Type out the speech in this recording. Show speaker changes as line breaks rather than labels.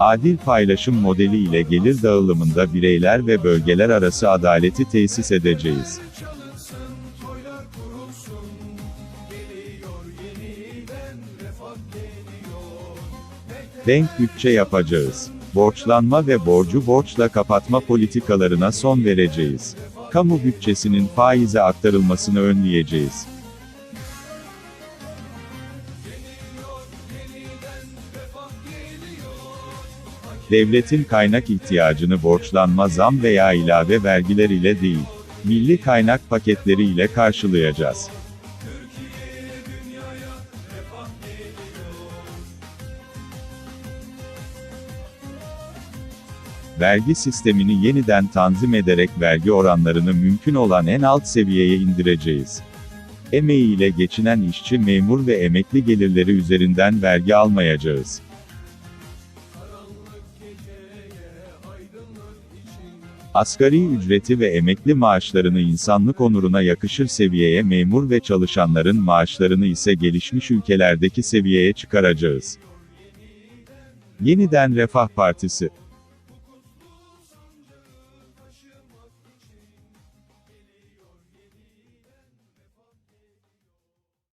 Adil paylaşım modeli ile gelir dağılımında bireyler ve bölgeler arası adaleti tesis edeceğiz. Denk bütçe yapacağız. Borçlanma ve borcu borçla kapatma politikalarına son vereceğiz. Kamu bütçesinin faize aktarılmasını önleyeceğiz. Devletin kaynak ihtiyacını borçlanma zam veya ilave vergiler ile değil, milli kaynak paketleri ile karşılayacağız. Vergi sistemini yeniden tanzim ederek vergi oranlarını mümkün olan en alt seviyeye indireceğiz. Emeğiyle geçinen işçi, memur ve emekli gelirleri üzerinden vergi almayacağız. Asgari ücreti ve emekli maaşlarını insanlık onuruna yakışır seviyeye memur ve çalışanların maaşlarını ise gelişmiş ülkelerdeki seviyeye çıkaracağız. Yeniden Refah Partisi